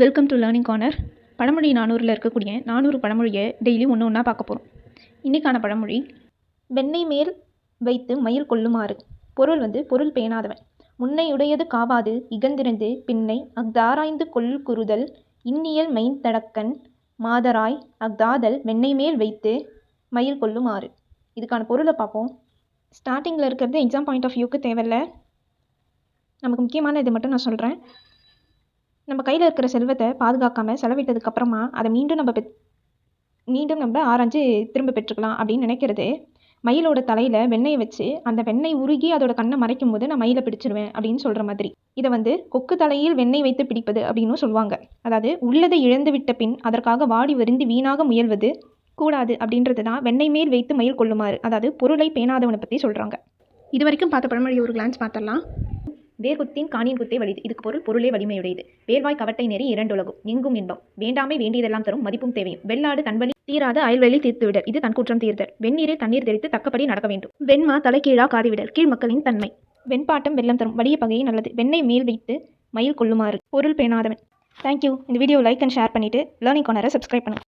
Welcome to learning corner பழமொழி நானூறில் இருக்கக்கூடிய நானூறு பழமொழியை டெய்லி ஒன்று ஒன்றா பார்க்க போகிறோம் இன்றைக்கான பழமொழி வெண்ணெய் மேல் வைத்து மயில் கொள்ளுமாறு பொருள் வந்து பொருள் பேணாதவன். முன்னை உடையது காவாது இகந்திருந்து பின்னை அஃதாராய்ந்து கொள் குறுதல். இன்னியல் மைந்தடக்கன் மாதராய் அஃதாதல் வெண்ணெய் மேல் வைத்து மயில் கொள்ளுமாறு இதுக்கான பொருளை பார்ப்போம். ஸ்டார்டிங்கில் இருக்கிறது எக்ஸாம் பாயிண்ட் ஆஃப் வியூக்கு தேவையில்லை. நமக்கு முக்கியமான இது மட்டும் நான் சொல்கிறேன் நம்ம கையில் இருக்கிற செல்வத்தை பாதுகாக்காமல் செலவிட்டதுக்கு அப்புறமா அதை மீண்டும் நம்ம பெத் மீண்டும் நம்ம ஆராய்ஞ்சு திரும்ப பெற்றுக்கலாம் அப்படின்னு நினைக்கிறது. மயிலோட தலையில் வெண்ணெயை வச்சு அந்த வெண்ணெய் உருகி அதோட கண்ணை மறைக்கும் போது நான் மயிலை பிடிச்சிருவேன் அப்படின்னு சொல்கிற மாதிரி. இதை வந்து கொக்கு தலையில் வெண்ணெய் வைத்து பிடிப்பது அப்படின்னும் சொல்லுவாங்க. அதாவது உள்ளதை இழந்து விட்ட பின் அதற்காக வாடி வருந்தி வீணாக முயல்வது கூடாது அப்படின்றது தான் வெண்ணெய் மேல் வைத்து மயில் கொள்ளுமாறு அதாவது பொருளை பேணாதவனை பற்றி சொல்கிறாங்க இது வரைக்கும் பார்த்த பழமொழி ஒரு கிளான்ஸ் பார்த்தரலாம் வேர்குத்தின் காணியின் குத்தே வலிது இதுக்கு பொருள் பொருளே வலிமையுடையது. வேர்வாய் கவட்டை நெறி இரண்டுலகும் எங்கும் இன்பம் வேண்டாமை வேண்டியதெல்லாம் தரும் மதிப்பும் தேவையும். வெள்ளாடு தன்வழி தீராத அயல்வெளி தீர்த்துவிடல் இது தன் குற்றம் தீர்த்தல். வெந்நீரில் தண்ணீர் தெரித்து தக்கப்படி நடக்க வேண்டும். வெண்மா தலைகீழா காதிவிடல் கீழ் மக்களின் தன்மை. வெண்பாட்டம் வெள்ளம் தரும் வலிய பகையை நல்லது. வெண்ணை மேல் வைத்து மயில் கொள்ளுமாறு பொருள் பேணாதவன். தேங்க்யூ இந்த வீடியோ லைக் அண்ட் ஷேர் பண்ணிவிட்டு லேர்னிங் கார்னரை சப்ஸ்கிரைப் பண்ணுங்கள்